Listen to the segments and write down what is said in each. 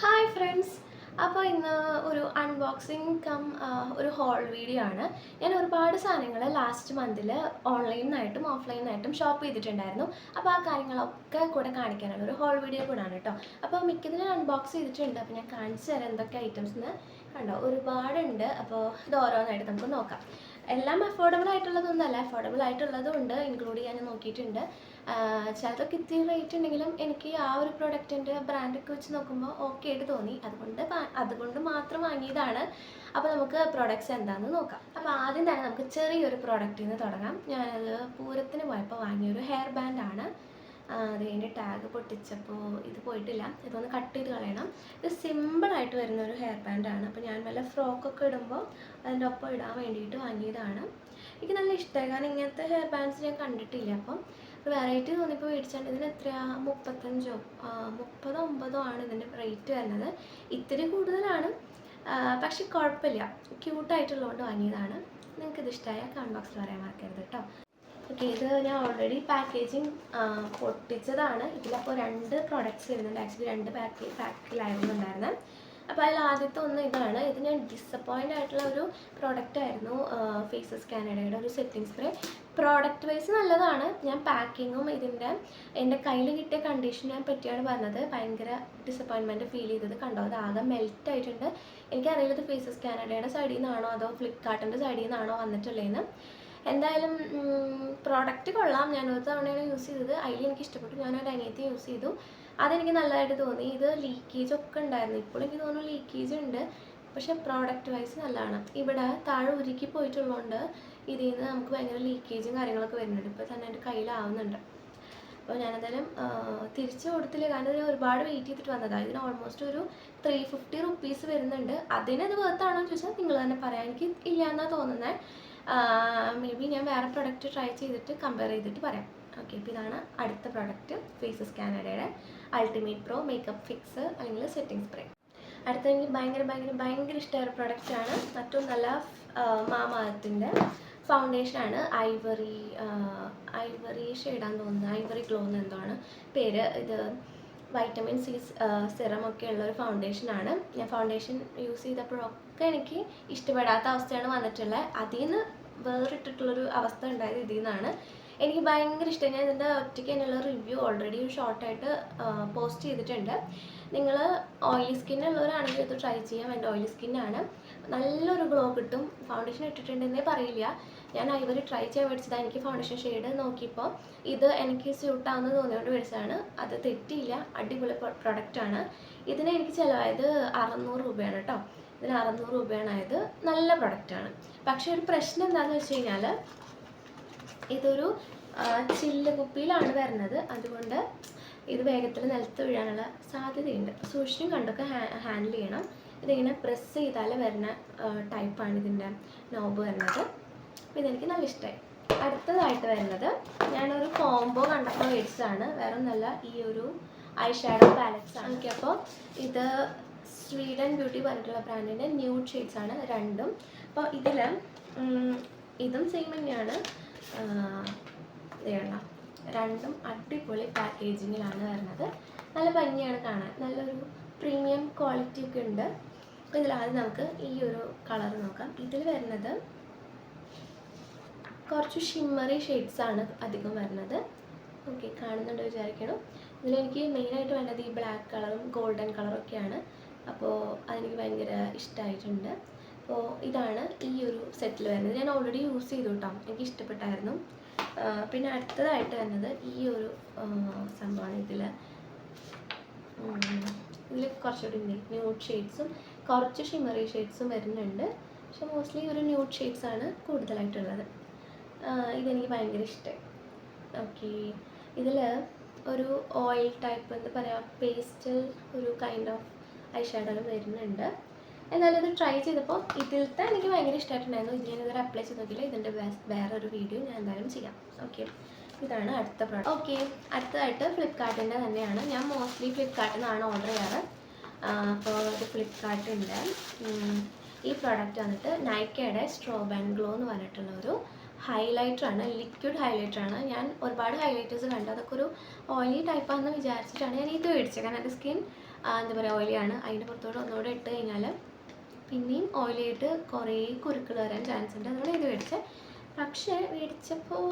Hi friends അപ്പോൾ ഇന്ന് ഒരു അൺബോക്സിങ് കം ഒരു ഹോൾ വീഡിയോ ആണ്. ഞാൻ ഒരുപാട് സാധനങ്ങൾ ലാസ്റ്റ് മന്തിൽ ഓൺലൈനായിട്ടും ഓഫ്ലൈനായിട്ടും ഷോപ്പ് ചെയ്തിട്ടുണ്ടായിരുന്നു. അപ്പോൾ ആ കാര്യങ്ങളൊക്കെ കൂടെ കാണിക്കാനാണ് ഒരു ഹോൾ വീഡിയോ കൂടെ ആണ് കേട്ടോ അപ്പോൾ മിക്കതിന് അൺബോക്സ് ചെയ്തിട്ടുണ്ട്. അപ്പോൾ ഞാൻ കാണിച്ചു തരാം എന്തൊക്കെ ഐറ്റംസ് എന്ന് കണ്ടോ ഒരുപാടുണ്ട്. അപ്പോൾ ഇത് ഓരോന്നായിട്ട് നമുക്ക് നോക്കാം. എല്ലാം അഫോർഡബിൾ ആയിട്ടുള്ളതൊന്നല്ല അഫോർഡബിൾ ആയിട്ടുള്ളതും ഉണ്ട്. ഇൻക്ലൂഡ് ചെയ്യാൻ നോക്കിയിട്ടുണ്ട്. ചിലതൊക്കെ ഇത്തിരി റേറ്റ് ഉണ്ടെങ്കിലും എനിക്ക് ആ ഒരു പ്രൊഡക്റ്റിന്റെ ബ്രാൻഡൊക്കെ വെച്ച് നോക്കുമ്പോൾ ഓക്കെ ആയിട്ട് തോന്നി. അതുകൊണ്ട് അതുകൊണ്ട് മാത്രം വാങ്ങിയതാണ്. അപ്പോൾ നമുക്ക് പ്രോഡക്റ്റ്സ് എന്താണെന്ന് നോക്കാം. അപ്പോൾ ആദ്യം തന്നെ നമുക്ക് ചെറിയൊരു പ്രോഡക്റ്റിൽ നിന്ന് തുടങ്ങാം. ഞാനത് പൂരത്തിന് പോയപ്പോൾ വാങ്ങിയൊരു ഹെയർ ബാൻഡാണ് അതിന്റെ ടാഗ് പൊട്ടിച്ചപ്പോൾ ഇത് പോയിട്ടില്ല. ഇതൊന്ന് കട്ട് ചെയ്ത് കളയണം. ഇത് സിമ്പിളായിട്ട് വരുന്ന ഒരു ഹെയർ ബാൻഡാണ് അപ്പോൾ ഞാൻ വല്ല ഫ്രോക്കൊക്കെ ഇടുമ്പോൾ അതിന്റെ ഒപ്പം ഇടാൻ വേണ്ടിയിട്ട് വാങ്ങിയതാണ്. എനിക്ക് നല്ല ഇഷ്ടമായി കാരണം ഇങ്ങനത്തെ ഹെയർ ബാൻഡ്സ് ഞാൻ കണ്ടിട്ടില്ല. അപ്പം വെറൈറ്റി തോന്നിയപ്പോൾ മേടിച്ചാണ്ട് ഇതിന് എത്രയാ? മുപ്പത്തഞ്ചോ മുപ്പതോ ഒമ്പതോ ആണ് ഇതിന്റെ റേറ്റ് വരുന്നത്. ഇത്തിരി കൂടുതലാണ്. പക്ഷേ കുഴപ്പമില്ല. ക്യൂട്ടായിട്ടുള്ളതുകൊണ്ട് വാങ്ങിയതാണ്. നിങ്ങൾക്ക് ഇത് കമന്റ് ബോക്സിൽ പറയാൻ മറക്കരുത് കേട്ടോ. ഓക്കെ ഇത് ഞാൻ ഓൾറെഡി പാക്കേജിങ് പൊട്ടിച്ചതാണ്. ഇതിലപ്പോൾ രണ്ട് പ്രോഡക്റ്റ്സ് വരുന്നുണ്ട്. ആക്ച്വലി രണ്ട് പാക്ക് പാക്കിലായിരുന്നു ഉണ്ടായിരുന്നത് അപ്പോൾ അതിൽ ആദ്യത്തെ ഒന്ന് ഇതാണ്. ഇത് ഞാൻ ഡിസപ്പോയിന്റ് ആയിട്ടുള്ള ഒരു പ്രോഡക്റ്റ് ആയിരുന്നു. ഫേസസ് കാനഡയുടെ ഒരു സെറ്റിംഗ് സ്പ്രേ പ്രോഡക്റ്റ് വൈസ് നല്ലതാണ്. ഞാൻ പാക്കിങ്ങും ഇതിന്റെ എന്റെ കയ്യിൽ കിട്ടിയ കണ്ടീഷനെ പറ്റിയാണ് പറഞ്ഞത്. ഭയങ്കര ഡിസപ്പോയിൻമെന്റ് ഫീൽ ചെയ്തത്. കണ്ടോ? അത് ആകെ മെൽറ്റ് ആയിട്ടുണ്ട്. എനിക്കറിയില്ല ഇത് ഫേസസ് കാനഡയുടെ സൈഡിൽ നിന്നാണോ അതോ ഫ്ലിപ്കാർട്ടിന്റെ സൈഡിൽ നിന്നാണോ വന്നിട്ടുള്ളതെന്ന് എന്തായാലും പ്രോഡക്റ്റ് കൊള്ളാം. ഞാൻ ഒരു തവണയാണ് യൂസ് ചെയ്തത്. അതിൽ എനിക്ക് ഇഷ്ടപ്പെട്ടു. ഞാൻ ഒരു അനിയത്തി യൂസ് ചെയ്തു. അതെനിക്ക് നല്ലതായിട്ട് തോന്നി. ഇത് ലീക്കേജ് ഒക്കെ ഉണ്ടായിരുന്നു. ഇപ്പോൾ എനിക്ക് തോന്നുന്നു ലീക്കേജ് ഉണ്ട്. പക്ഷെ പ്രോഡക്റ്റ് വൈസ് നല്ലതാണ്. ഇവിടെ താഴെ ഉരുക്കി പോയിട്ടുള്ളതുകൊണ്ട് ഇതിൽ നിന്ന് നമുക്ക് ഭയങ്കര ലീക്കേജും കാര്യങ്ങളൊക്കെ വരുന്നുണ്ട്. ഇപ്പോൾ തന്നെ എന്റെ കയ്യിലാവുന്നുണ്ട്. അപ്പോൾ ഞാനെന്തായാലും തിരിച്ചു കൊടുത്തില്ല. കാരണം ഞാൻ ഒരുപാട് വെയിറ്റ് ചെയ്തിട്ട് വന്നതാണ് ഇതിന് ഓൾമോസ്റ്റ് ഒരു ത്രീ ഫിഫ്റ്റി റുപ്പീസ് വരുന്നുണ്ട്. അതിനത് വേർത്താണോ എന്ന് ചോദിച്ചാൽ നിങ്ങൾ തന്നെ പറയാം. എനിക്ക് ഇല്ല എന്നാണ് തോന്നുന്നത് മേ ബി ഞാൻ വേറെ പ്രൊഡക്റ്റ് ട്രൈ ചെയ്തിട്ട് കമ്പയർ ചെയ്തിട്ട് പറയാം. ഓക്കെ അപ്പോൾ ഇതാണ് അടുത്ത പ്രൊഡക്റ്റ് ഫേസ് കാനഡയുടെ അൾട്ടിമേറ്റ് പ്രോ മേക്കപ്പ് ഫിക്സ് അല്ലെങ്കിൽ സെറ്റിംഗ് സ്പ്രേ അടുത്ത എനിക്ക് ഭയങ്കര ഭയങ്കര ഭയങ്കര ഇഷ്ടമായ പ്രൊഡക്റ്റാണ് ഏറ്റവും നല്ല മാമാത്തിന്റെ ഫൗണ്ടേഷനാണ് ഐവറി ഐവറി ഷെയ്ഡാന്ന് തോന്നുന്നത് ഐവറി ഗ്ലോ എന്ന് എന്തോ ആണ് പേര്. ഇത് വൈറ്റമിൻ സി സിറം ഒക്കെ ഉള്ള ഒരു ഫൗണ്ടേഷനാണ് ഞാൻ ഫൗണ്ടേഷൻ യൂസ് ചെയ്തപ്പോഴൊക്കെ എനിക്ക് ഇഷ്ടപ്പെടാത്ത അവസ്ഥയാണ് വന്നിട്ടുള്ളത്. അതിൽ നിന്ന് വേറിട്ടിട്ടുള്ളൊരു അവസ്ഥ ഉണ്ടായത് ഇതിൽ നിന്നാണ് എനിക്ക് ഭയങ്കര ഇഷ്ടം. ഞാൻ ഇതിന്റെ ഒറ്റയ്ക്ക് തന്നെയുള്ള റിവ്യൂ ഓൾറെഡി ഷോർട്ടായിട്ട് പോസ്റ്റ് ചെയ്തിട്ടുണ്ട്. നിങ്ങൾ ഓയിലി സ്കിന്നുള്ളവരാണെങ്കിൽ ഇത് ട്രൈ ചെയ്യാം എന്റെ ഓയിലി സ്കിന്നാണ് നല്ലൊരു ഗ്ലോ കിട്ടും. ഫൗണ്ടേഷൻ ഇട്ടിട്ടുണ്ടെന്നേ പറയില്ല. ഞാൻ ഐവറി ട്രൈ ചെയ്യാൻ മേടിച്ചതാണ് എനിക്ക് ഫൗണ്ടേഷൻ ഷെയ്ഡ് നോക്കിയപ്പോൾ ഇത് എനിക്ക് സ്യൂട്ട് ആവുന്നത് തോന്നിയോണ്ട് മേടിച്ചതാണ്. അത് തെറ്റിയില്ല. അടിപൊളി പ്രൊഡക്റ്റാണ് ഇതിന് എനിക്ക് ചിലവായത് അറുന്നൂറ് രൂപയാണ് കേട്ടോ ഇതിന് അറുന്നൂറ് രൂപയാണ് ആയത്. നല്ല പ്രൊഡക്റ്റാണ് പക്ഷെ ഒരു പ്രശ്നം എന്താണെന്ന് വെച്ച് കഴിഞ്ഞാൽ ഇതൊരു ചില്ല് കുപ്പിയിലാണ് വരുന്നത്. അതുകൊണ്ട് ഇത് വേഗത്തിൽ നിലത്ത് വീഴാനുള്ള സാധ്യതയുണ്ട്. സൂക്ഷിച്ചും കണ്ടൊക്കെ ഹാൻഡിൽ ചെയ്യണം. ഇതിങ്ങനെ പ്രസ് ചെയ്താൽ വരുന്ന ടൈപ്പാണ് ഇതിന്റെ നോബ് വരുന്നത്. അപ്പോൾ ഇതെനിക്ക് നല്ല ഇഷ്ടമായി അടുത്തതായിട്ട് വരുന്നത് ഞാനൊരു കോംബോ കണ്ടപ്പോൾ മേടിച്ചതാണ്. വേറെ ഒന്നല്ല ഈ ഒരു ഐ ഷാഡോ പാലറ്റ്സ് ആണ്. അപ്പോൾ ഇത് സ്വീഡൻ ബ്യൂട്ടി പറഞ്ഞിട്ടുള്ള ബ്രാൻഡിന്റെ ന്യൂഡ് ഷെയ്ഡ്സ് ആണ് രണ്ടും. അപ്പോൾ ഇതിൽ ഇതും സെയിം തന്നെയാണ്. വേണം രണ്ടും അടിപൊളി പാക്കേജിങ്ങിലാണ് വരുന്നത്. നല്ല ഭംഗിയാണ് കാണാൻ. നല്ലൊരു പ്രീമിയം ക്വാളിറ്റി ഒക്കെ ഉണ്ട്. അപ്പോൾ ഇതിലാദ്യം നമുക്ക് ഈ ഒരു കളർ നോക്കാം. ഇതിൽ വരുന്നത് കുറച്ച് ഷിമ്മറി ആണ് അധികം വരുന്നത്. ഓക്കെ കാണുന്നുണ്ട് വിചാരിക്കണം. ഇതിലെനിക്ക് മെയിനായിട്ട് വേണ്ടത് ഈ ബ്ലാക്ക് കളറും ഗോൾഡൻ കളറും ഒക്കെയാണ്. അപ്പോൾ അതെനിക്ക് ഭയങ്കര ഇഷ്ടമായിട്ടുണ്ട് അപ്പോൾ ഇതാണ് ഈ ഒരു സെറ്റിൽ വരുന്നത്. ഞാൻ ഓൾറെഡി യൂസ് ചെയ്തു കേട്ടോ എനിക്ക് ഇഷ്ടപ്പെട്ടായിരുന്നു. പിന്നെ അടുത്തതായിട്ട് വരുന്നത് ഈ ഒരു സംഭവമാണ് ഇതിൽ ഇതിൽ കുറച്ചുകൂടി ന്യൂഡ് ഷെയ്ഡ്സും കുറച്ച് ഷിമറി ഷെയ്ഡ്സും വരുന്നുണ്ട്. പക്ഷെ മോസ്റ്റ്ലി ഒരു ന്യൂഡ് ഷെയ്ഡ്സ് ആണ് കൂടുതലായിട്ടുള്ളത്. ഇതെനിക്ക് ഭയങ്കര ഇഷ്ടമായി ഓക്കെ ഇതിൽ ഒരു ഓയിൽ ടൈപ്പ് എന്താ പറയുക പേസ്റ്റൽ ഒരു കൈൻഡ് ഓഫ് ഐ ഷാഡോ വരുന്നുണ്ട്. എന്നാലും ഇത് ട്രൈ ചെയ്തപ്പോൾ ഇതിലത്തെ എനിക്ക് ഭയങ്കര ഇഷ്ടമായിട്ടുണ്ടായിരുന്നു. ഇത് ഞാൻ ഇതുവരെ അപ്ലൈ ചെയ്ത് നോക്കിയില്ല. ഇതിന്റെ വേറൊരു വീഡിയോ ഞാൻ എന്തായാലും ചെയ്യാം. ഓക്കെ ഇതാണ് അടുത്ത പ്രോഡക്റ്റ് ഓക്കെ അടുത്തതായിട്ട് ഫ്ലിപ്കാർട്ടിന്റെ തന്നെയാണ്. ഞാൻ മോസ്റ്റ്ലി ഫ്ലിപ്കാർട്ടിൽ നിന്നാണ് ഓർഡർ ചെയ്യാറ്. അപ്പോൾ ഇത് ഫ്ലിപ്കാർട്ടിന്റെ ഈ പ്രോഡക്റ്റ് വന്നിട്ട് നൈക്കയുടെ സ്ട്രോബ് ആൻഡ് ഗ്ലോ എന്ന് പറഞ്ഞിട്ടുള്ള ഒരു ഹൈലൈറ്റർ ആണ് ലിക്വിഡ് ഹൈലൈറ്റർ ആണ്. ഞാൻ ഒരുപാട് ഹൈലൈറ്റേഴ്സ് കണ്ടു. അതൊക്കെ ഒരു ഓയിലി ടൈപ്പാണെന്ന് വിചാരിച്ചിട്ടാണ് ഞാൻ ഇത് മേടിച്ചത്. കാരണം എന്റെ സ്കിൻ എന്താ പറയുക ഓയിലിയാണ് അതിന്റെ പുറത്തോട്ട് ഒന്നുകൂടെ ഇട്ട് കഴിഞ്ഞാൽ പിന്നെയും ഓയിലായിട്ട് കുറേ കുരുക്കൾ വരാൻ ചാൻസ് ഉണ്ട്. അതുകൊണ്ട് ഇത് മേടിച്ചത്. പക്ഷേ മേടിച്ചപ്പോൾ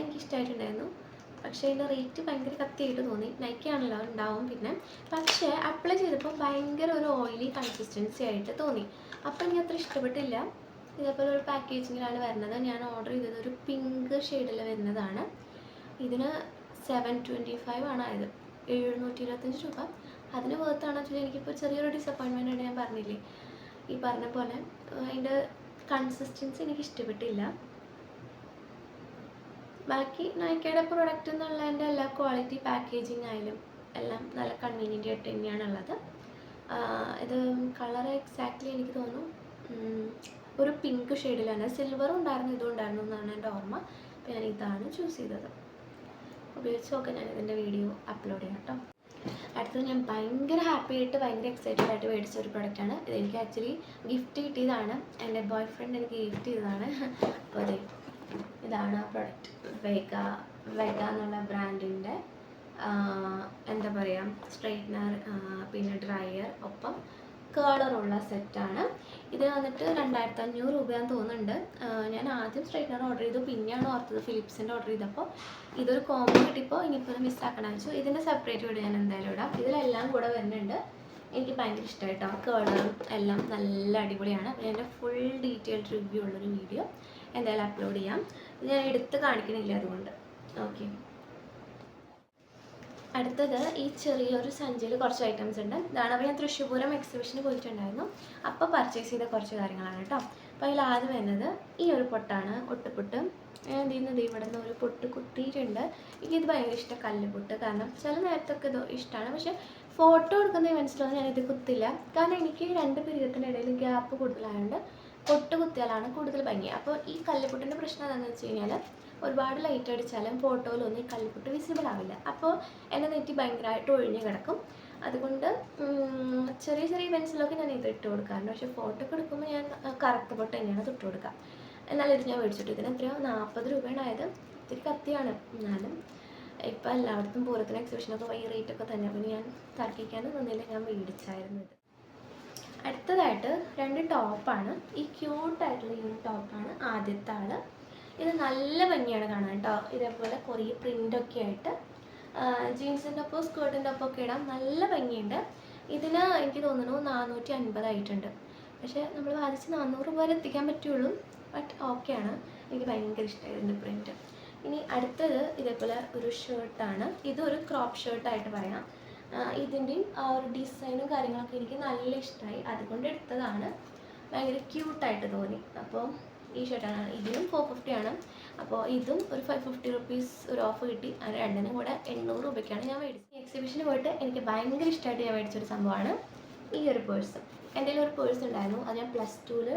എനിക്കിഷ്ടമായിട്ടുണ്ടായിരുന്നു. പക്ഷേ അതിന്റെ റേറ്റ് ഭയങ്കര കത്തിയായിട്ട് തോന്നി. നൈക്കാണല്ലോ ഉണ്ടാവും പിന്നെ. പക്ഷേ അപ്ലൈ ചെയ്തപ്പോൾ ഭയങ്കര ഒരു ഓയിലി കൺസിസ്റ്റൻസി ആയിട്ട് തോന്നി. അപ്പോൾ എനിക്ക് അത്ര ഇഷ്ടപ്പെട്ടില്ല. ഇതേപോലെ ഒരു പാക്കേജിങ്ങിലാണ് വരുന്നത്. ഞാൻ ഓർഡർ ചെയ്തത് ഒരു പിങ്ക് ഷെയ്ഡിൽ വരുന്നതാണ്. ഇതിന് സെവൻ ട്വന്റി ഫൈവ് ആണ് ആയത്. എഴുന്നൂറ്റി ഇരുപത്തഞ്ച് രൂപ. അതിന് വേർത്താണെന്ന് വെച്ചാൽ എനിക്കിപ്പോൾ ചെറിയൊരു ഡിസപ്പോയിൻമെന്റ് ആണ് ഞാൻ പറഞ്ഞില്ലേ? ഈ പറഞ്ഞ പോലെ അതിന്റെ കൺസിസ്റ്റൻസി എനിക്ക് ഇഷ്ടപ്പെട്ടില്ല. ബാക്കി നൈക്കയുടെ പ്രൊഡക്റ്റ് എന്നുള്ളതിന്റെ എല്ലാ ക്വാളിറ്റി പാക്കേജിങ് ആയാലും എല്ലാം നല്ല കൺവീനിയന്റ് ആയിട്ട് തന്നെയാണുള്ളത്. ഇത് കളർ എക്സാക്ട്ലി എനിക്ക് തോന്നുന്നു. ഒരു പിങ്ക് ഷെയ്ഡിലാണ് സിൽവറും ഉണ്ടായിരുന്നു ഇതും ഉണ്ടായിരുന്നു എന്നാണ് എന്റെ ഓർമ്മ. അപ്പോൾ ഞാൻ ഇതാണ് ചൂസ് ചെയ്തത്. ഉപയോഗിച്ച് നോക്കാൻ ഞാൻ ഇതിന്റെ വീഡിയോ അപ്ലോഡ് ചെയ്യാം കേട്ടോ. അടുത്തത് ഞാൻ ഭയങ്കര ഹാപ്പി ആയിട്ട് ഭയങ്കര എക്സൈറ്റഡ് ആയിട്ട് മേടിച്ച ഒരു പ്രൊഡക്റ്റാണ് ഇത് എനിക്ക് ആക്ച്വലി ഗിഫ്റ്റ് കിട്ടിയതാണ്. എന്റെ ബോയ് ഫ്രണ്ട് എനിക്ക് ഗിഫ്റ്റ് ചെയ്തതാണ്. അപ്പോൾ അതെ ഇതാണ് ആ പ്രൊഡക്റ്റ് വെഗ വെഗ എന്നുള്ള ബ്രാൻഡിന്റെ എന്താ പറയുക സ്ട്രെയിറ്റ്നർ പിന്നെ ഡ്രയർ ഒപ്പം കേളറുള്ള സെറ്റാണ് ഇത് വന്നിട്ട് രണ്ടായിരത്തി അഞ്ഞൂറ് രൂപയാന്ന് തോന്നുന്നുണ്ട്. ഞാൻ ആദ്യം സ്ട്രൈറ്റ്നർ ഓർഡർ ചെയ്തു. പിന്നെയാണ് ഓർത്തത് ഫിലിപ്സിന്റെ ഓർഡർ ചെയ്തപ്പോൾ ഇതൊരു കോംബോ കിട്ടിയപ്പോൾ ഇനിയിപ്പോൾ മിസ്സാക്കണം വെച്ചു. ഇതിന്റെ സെപ്പറേറ്റ് വീഡിയോ ഞാൻ എന്തായാലും ഇടാം. ഇതിലെല്ലാം കൂടെ വരുന്നുണ്ട്. എനിക്ക് ഭയങ്കര ഇഷ്ടമായിട്ടോ കേളറും എല്ലാം നല്ല അടിപൊളിയാണ്. അപ്പോൾ എന്റെ ഫുൾ ഡീറ്റെയിൽഡ് റിവ്യൂ ഉള്ളൊരു വീഡിയോ എന്തായാലും അപ്ലോഡ് ചെയ്യാം. ഞാൻ എടുത്ത് കാണിക്കണില്ല അതുകൊണ്ട്. ഓക്കെ അടുത്തത് ഈ ചെറിയൊരു സഞ്ചിയിൽ കുറച്ച് ഐറ്റംസ് ഉണ്ട്. ഇതാണ് അപ്പോൾ ഞാൻ തൃശ്ശൂപൂരം എക്സിബിഷന് പോയിട്ടുണ്ടായിരുന്നു. അപ്പോൾ പർച്ചേസ് ചെയ്ത കുറച്ച് കാര്യങ്ങളാണ് കേട്ടോ. അപ്പോൾ അതിൽ ആദ്യം വരുന്നത് ഈ ഒരു പൊട്ടാണ് ഒട്ടുപൊട്ട്. ഞാൻ ചെയ്യുന്നത് ഇവിടെ നിന്ന് ഒരു പൊട്ട് കുത്തിയിട്ടുണ്ട്. എനിക്കിത് ഭയങ്കര ഇഷ്ടം കല്ലുപൊട്ട്. കാരണം ചില നേരത്തൊക്കെ ഇത് ഇഷ്ടമാണ്. പക്ഷേ ഫോട്ടോ എടുക്കുന്ന ഇവൻസിലൊന്നും ഞാനിത് കുത്തില്ല. കാരണം എനിക്ക് രണ്ട് പിരിയത്തിന്റെ ഇടയിൽ ഗ്യാപ്പ് കൂടുതലായതുകൊണ്ട് പൊട്ട് കുത്തിയാലാണ് കൂടുതൽ ഭംഗി. അപ്പോൾ ഈ കല്ലുപൊട്ടിന്റെ പ്രശ്നം എന്താണെന്ന് വെച്ച് കഴിഞ്ഞാൽ ഒരുപാട് ലൈറ്റ് അടിച്ചാലും ഫോട്ടോയിലൊന്നും ഈ കല്ലുപൊട്ട് വിസിബിൾ ആവില്ല. അപ്പോൾ എന്റെ നെറ്റി ഭയങ്കരമായിട്ട് ഒഴിഞ്ഞ് കിടക്കും. അതുകൊണ്ട് ചെറിയ ചെറിയ ഇവൻസിലൊക്കെ ഞാൻ ഇത് ഇട്ട് കൊടുക്കാറുണ്ട്. പക്ഷേ ഫോട്ടോ ഒക്കെ എടുക്കുമ്പോൾ ഞാൻ കറുത്ത പൊട്ട് തന്നെയാണ് തൊട്ട് കൊടുക്കുക എന്നാലും ഇത് ഞാൻ മേടിച്ചിട്ട് ഇതിന് എത്രയോ? നാൽപ്പത് രൂപയാണ് ആയത്. ഇത്തിരി കത്തിയാണ്. എന്നാലും ഇപ്പം എല്ലായിടത്തും പൂരത്തിന് എക്സിബിഷനൊക്കെ റേറ്റ് ഒക്കെ തന്നെ. അപ്പോൾ ഞാൻ തർക്കിക്കാൻ നിന്നില്ല. ഞാൻ മേടിച്ചായിരുന്നു ഇത്. അടുത്തതായിട്ട് രണ്ട് ടോപ്പാണ് ഈ ക്യൂട്ടായിട്ടുള്ള ഈ ടോപ്പാണ് ആദ്യത്തെ ആൾ. ഇത് നല്ല ഭംഗിയാണ് കാണാൻ കേട്ടോ. ഇതേപോലെ കുറേ പ്രിന്റൊക്കെ ആയിട്ട് ജീൻസിന്റെ ഒപ്പം സ്കേർട്ടിന്റെ ഒപ്പം ഒക്കെ ഇടാം നല്ല ഭംഗിയുണ്ട്. ഇതിന് എനിക്ക് തോന്നുന്നു നാനൂറ്റി അൻപതായിട്ടുണ്ട് പക്ഷേ നമ്മൾ വാദിച്ച് നാനൂറ് രൂപ വരെ എത്തിക്കാൻ പറ്റുള്ളൂ ബട്ട് ഓക്കെയാണ് എനിക്ക് ഭയങ്കര ഇഷ്ടമായിരുന്നു പ്രിന്റ് ഇനി അടുത്തത് ഇതേപോലെ ഒരു ഷർട്ടാണ് ഇതൊരു ക്രോപ്പ് ഷർട്ടായിട്ട് പറയാം. ഇതിന്റെയും ആ ഒരു ഡിസൈനും കാര്യങ്ങളൊക്കെ എനിക്ക് നല്ല ഇഷ്ടമായി അതുകൊണ്ട് എടുത്തതാണ്. ഭയങ്കര ക്യൂട്ടായിട്ട് തോന്നി. അപ്പോൾ ഈ ഷർട്ടാണ്. ഇതിനും ഫോർ ഫിഫ്റ്റി ആണ്. അപ്പോൾ ഇതും ഒരു ഫൈവ് ഫിഫ്റ്റി റുപ്പീസ് ഒരു ഓഫ് കിട്ടി. അത് രണ്ടിനും കൂടെ എണ്ണൂറ് രൂപയ്ക്കാണ് ഞാൻ മേടിച്ചത്. എക്സിബിഷന് പോയിട്ട് എനിക്ക് ഭയങ്കര ഇഷ്ടമായിട്ട് ഞാൻ മേടിച്ചൊരു സംഭവമാണ് ഈ ഒരു പേഴ്സ് എന്റെ കയ്യിൽ ഒരു പേഴ്സ് ഉണ്ടായിരുന്നു. അത് ഞാൻ പ്ലസ് ടുവിൽ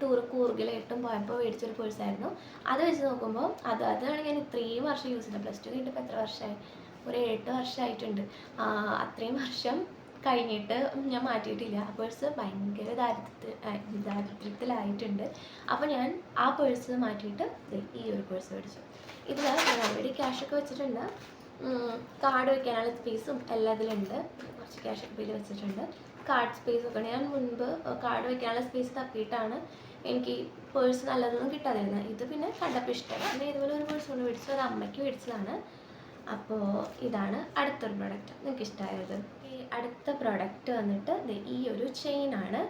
ടൂർ കൂർഗിലായിട്ടും പോയപ്പോൾ മേടിച്ചൊരു പേഴ്സായിരുന്നു അത് വെച്ച് നോക്കുമ്പോൾ അത് അതാണ് ഞാൻ ഇത്രയും വർഷം യൂസ് ചെയ്തത്. പ്ലസ് ടു കഴിഞ്ഞിട്ട് എത്ര വർഷമായി? ഒരു എട്ട് വർഷമായിട്ടുണ്ട്. അത്രയും വർഷം കഴിഞ്ഞിട്ട് ഞാൻ മാറ്റിയിട്ടില്ല. ആ പേഴ്സ് ഭയങ്കര ദാരിദ്ര്യത്തിൽ ദാരിദ്ര്യത്തിലായിട്ടുണ്ട്. അപ്പോൾ ഞാൻ ആ പേഴ്സ് മാറ്റിയിട്ട് ഈ ഒരു പേഴ്സ് മേടിച്ചു. ഇതിൽ ഞാൻ ഓൾറെഡി ക്യാഷൊക്കെ വെച്ചിട്ടുണ്ട്. കാർഡ് വെക്കാനുള്ള സ്പേസും എല്ലാ ഇതിലുണ്ട്. കുറച്ച് ക്യാഷ് ഇതിൽ വെച്ചിട്ടുണ്ട്. കാർഡ് സ്പേസ് ഒക്കെ ഞാൻ മുൻപ് കാർഡ് വെക്കാനുള്ള സ്പേസ് തപ്പിയിട്ടാണ് എനിക്ക് പേഴ്സ് നല്ലതൊന്നും കിട്ടാതിരുന്നത്. ഇത് പിന്നെ കണ്ടപ്പോൾ ഇഷ്ടമാണ് പിന്നെ ഇതുപോലെ ഒരു പേഴ്സ് കൊണ്ട് മേടിച്ചു. അത് അമ്മയ്ക്ക് മേടിച്ചതാണ്. അപ്പോൾ ഇതാണ് അടുത്തൊരു പ്രൊഡക്റ്റ് നിങ്ങൾക്ക് ഇഷ്ടമായത് ഈ അടുത്ത പ്രൊഡക്റ്റ് വന്നിട്ട് ഈ ഒരു ചെയിൻ ആണ്.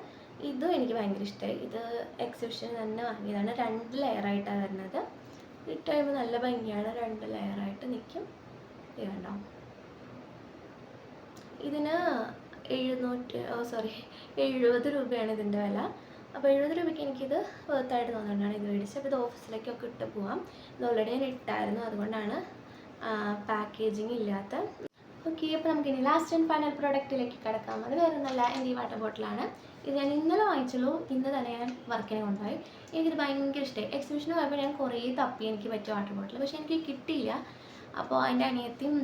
ഇതും എനിക്ക് ഭയങ്കര ഇഷ്ടമായി ഇത് എക്സിബിഷൻ തന്നെ വാങ്ങിയതാണ്. രണ്ട് ലെയറായിട്ടാണ് വരുന്നത്. ഇട്ട് കഴിയുമ്പോൾ നല്ല ഭംഗിയാണ്. രണ്ട് ലെയറായിട്ട് നിൽക്കും ഇത് കണ്ടോ? ഇതിന് എഴുന്നൂറ്റി ഓ സോറി എഴുപത് രൂപയാണ് ഇതിന്റെ വില. അപ്പോൾ എഴുപത് രൂപയ്ക്ക് എനിക്കിത് വേർത്തായിട്ട് തോന്നുന്നുണ്ടാണ് ഇത് മേടിച്ചത്. അപ്പോൾ ഇത് ഓഫീസിലേക്കൊക്കെ ഇട്ട് പോവാം. ഇത് ഓൾറെഡി ഞാൻ ഇട്ടായിരുന്നു. അതുകൊണ്ടാണ് പാക്കേജിങ് ഇല്ലാത്ത. ഓക്കെ അപ്പോൾ നമുക്കിനി ലാസ്റ്റ് ആൻഡ് ഫൈനൽ പ്രോഡക്റ്റിലേക്ക് കിടക്കാം. അത് വേറെ നല്ല എന്റെ ഈ വാട്ടർ ബോട്ടിലാണ് ഇത് ഞാൻ ഇന്നലെ വാങ്ങിച്ചുള്ളൂ. ഇന്ന് തന്നെ ഞാൻ വർക്കിനെ കൊണ്ടുപോയി. എനിക്കിത് ഭയങ്കര ഇഷ്ടമായി എക്സിബിഷന് പോയപ്പോൾ ഞാൻ കുറേ തപ്പി എനിക്ക് പറ്റിയ വാട്ടർ ബോട്ടിൽ പക്ഷേ എനിക്ക് കിട്ടിയില്ല. അപ്പോൾ അതിന്റെ അനിയത്തിയും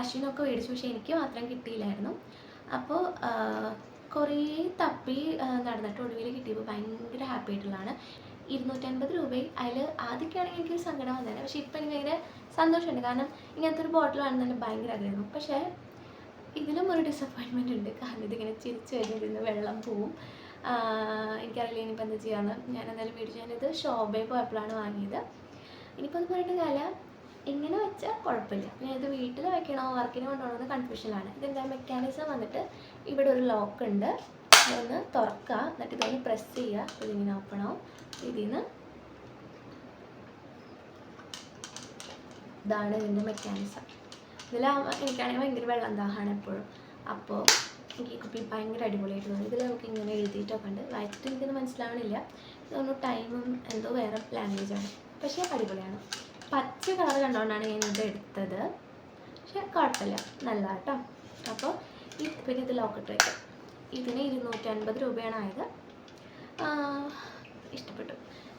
അശ്വിനൊക്കെ മേടിച്ചു പക്ഷേ എനിക്ക് മാത്രം കിട്ടിയില്ലായിരുന്നു. അപ്പോൾ കുറേ തപ്പി നടന്നിട്ട് ഒടുവിൽ കിട്ടിയപ്പോൾ ഭയങ്കര ഹാപ്പി ആയിട്ടുള്ളതാണ്. ഇരുന്നൂറ്റൻപത് രൂപയിൽ അതിൽ ആദ്യമൊക്കെയാണെങ്കിൽ എനിക്കൊരു സങ്കടം വന്നേനെ പക്ഷേ ഇപ്പം എനിക്ക് ഭയങ്കര സന്തോഷമുണ്ട്. കാരണം ഇങ്ങനത്തെ ഒരു ബോട്ടിൽ വേണമെന്ന് തന്നെ ഭയങ്കര ആഗ്രഹമായിരുന്നു. പക്ഷേ ഇതിലും ഒരു ഡിസപ്പോയിൻമെന്റ് ഉണ്ട്. കാരണം ഇതിങ്ങനെ ചിരിച്ചു കഴിഞ്ഞാൽ വെള്ളം പോവും. എനിക്കറിയില്ല ഇനിയിപ്പോൾ എന്താ ചെയ്യാമെന്ന് ഞാൻ എന്തായാലും മേടിച്ചു ഞാനിത് ഷോപ്പേ പോയപ്പോഴാണ് വാങ്ങിയത്. ഇനിയിപ്പോൾ അത് പറഞ്ഞിട്ട് കാലം ഇങ്ങനെ വെച്ചാൽ കുഴപ്പമില്ല. ഞാൻ ഇത് വീട്ടിൽ വെക്കണോ? വർക്കിന് കൊണ്ടുപോകണമെന്ന് കൺഫ്യൂഷനാണ് ഇതിന്റെ മെക്കാനിസം വന്നിട്ട് ഇവിടെ ഒരു ലോക്ക് ഉണ്ട്. ഇതൊന്ന് തുറക്കുക. എന്നിട്ട് ഇതൊന്ന് പ്രസ് ചെയ്യുക. ഇതിങ്ങനെ ഓപ്പൺ ആവും. ഇതിൽ നിന്ന് ഇതാണ് ഇതിന്റെ മെക്കാനിസം ഇതിൽ എനിക്കാണെങ്കിൽ ഭയങ്കര വെള്ളം ദാഹമാണ് എപ്പോഴും. അപ്പോൾ എനിക്ക് ഈ കുപ്പി ഭയങ്കര അടിപൊളിയായിട്ട് തോന്നി. ഇതിൽ നമുക്ക് ഇങ്ങനെ എഴുതിയിട്ടൊക്കെ ഉണ്ട് വായിച്ചിട്ട് എനിക്കത് മനസ്സിലാവണില്ല. ഇതൊന്നും ടൈമും എന്തോ വേറെ ലാംഗ്വേജാണ് പക്ഷേ അടിപൊളിയാണ്. പച്ച കളർ കണ്ടുകൊണ്ടാണ് ഞാൻ ഇത് എടുത്തത്. പക്ഷേ കുഴപ്പമില്ല. നല്ല കേട്ടോ അപ്പോൾ ഈ പിന്നെ ഇത് ലോക്കറ്റ് വയ്ക്കാം ഇതിന് ഇരുന്നൂറ്റി അൻപത് രൂപയാണ് ആയത് ഇഷ്ടപ്പെട്ടു.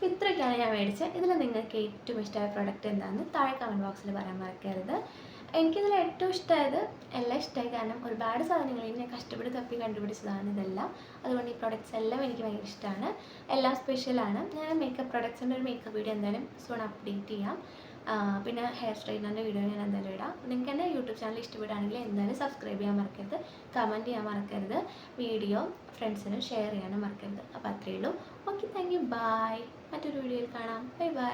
ഇത്രയൊക്കെയാണ് ഞാൻ മേടിച്ചത്. ഇതിൽ നിങ്ങൾക്ക് ഏറ്റവും ഇഷ്ടമായ പ്രോഡക്റ്റ് എന്താണെന്ന് താഴെ കമന്റ് ബോക്സിൽ പറയാൻ മറക്കരുത്. എനിക്കിതിൽ ഏറ്റവും ഇഷ്ടമായത് എല്ലാം ഇഷ്ടമായി. കാരണം ഒരുപാട് സാധനങ്ങൾ ഞാൻ കഷ്ടപ്പെട്ട് തപ്പി കണ്ടുപിടിച്ചതാണ് ഇതെല്ലാം. അതുകൊണ്ട് ഈ പ്രോഡക്റ്റ്സ് എല്ലാം എനിക്ക് ഭയങ്കര ഇഷ്ടമാണ്. എല്ലാം സ്പെഷ്യലാണ് ഞാൻ മേക്കപ്പ് പ്രോഡക്ട്സിന്റെ ഒരു മേക്കപ്പ് വീഡിയോ എന്തായാലും സോൺ അപ്ഡേറ്റ് ചെയ്യാം. പിന്നെ ഹെയർ സ്ട്രൈനറിന്റെ വീഡിയോ ഞാൻ എന്തായാലും ഇടാം. നിങ്ങൾക്ക് എന്റെ യൂട്യൂബ് ചാനൽ ഇഷ്ടപ്പെടുകയാണെങ്കിൽ എന്തായാലും സബ്സ്ക്രൈബ് ചെയ്യാൻ മറക്കരുത്. കമന്റ് ചെയ്യാൻ മറക്കരുത്. വീഡിയോ ഫ്രണ്ട്സിനും ഷെയർ ചെയ്യാനും മറക്കരുത്. അപ്പോൾ അത്രയേ ഉള്ളൂ. ഓക്കെ താങ്ക് യു ബായ് മറ്റൊരു വീഡിയോയിൽ കാണാം. Bye bye